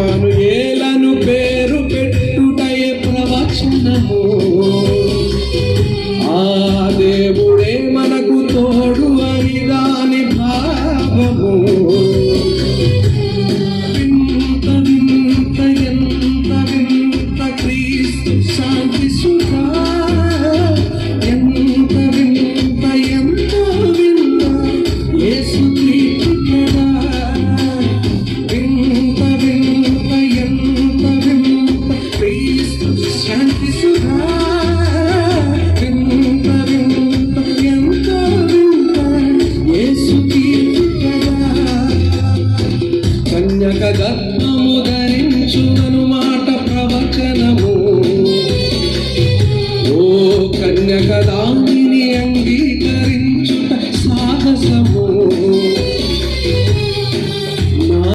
ఇమ్మానుయేలను పేరు పెట్టుటయే ప్రవచనము. ఆ దేవుడే మనకు తోడు అని దాని భావము. కన్యక గర్భము ధరించునను మాట ప్రవచనము. ఓ కన్యక అంగీకరించుట సాహసము.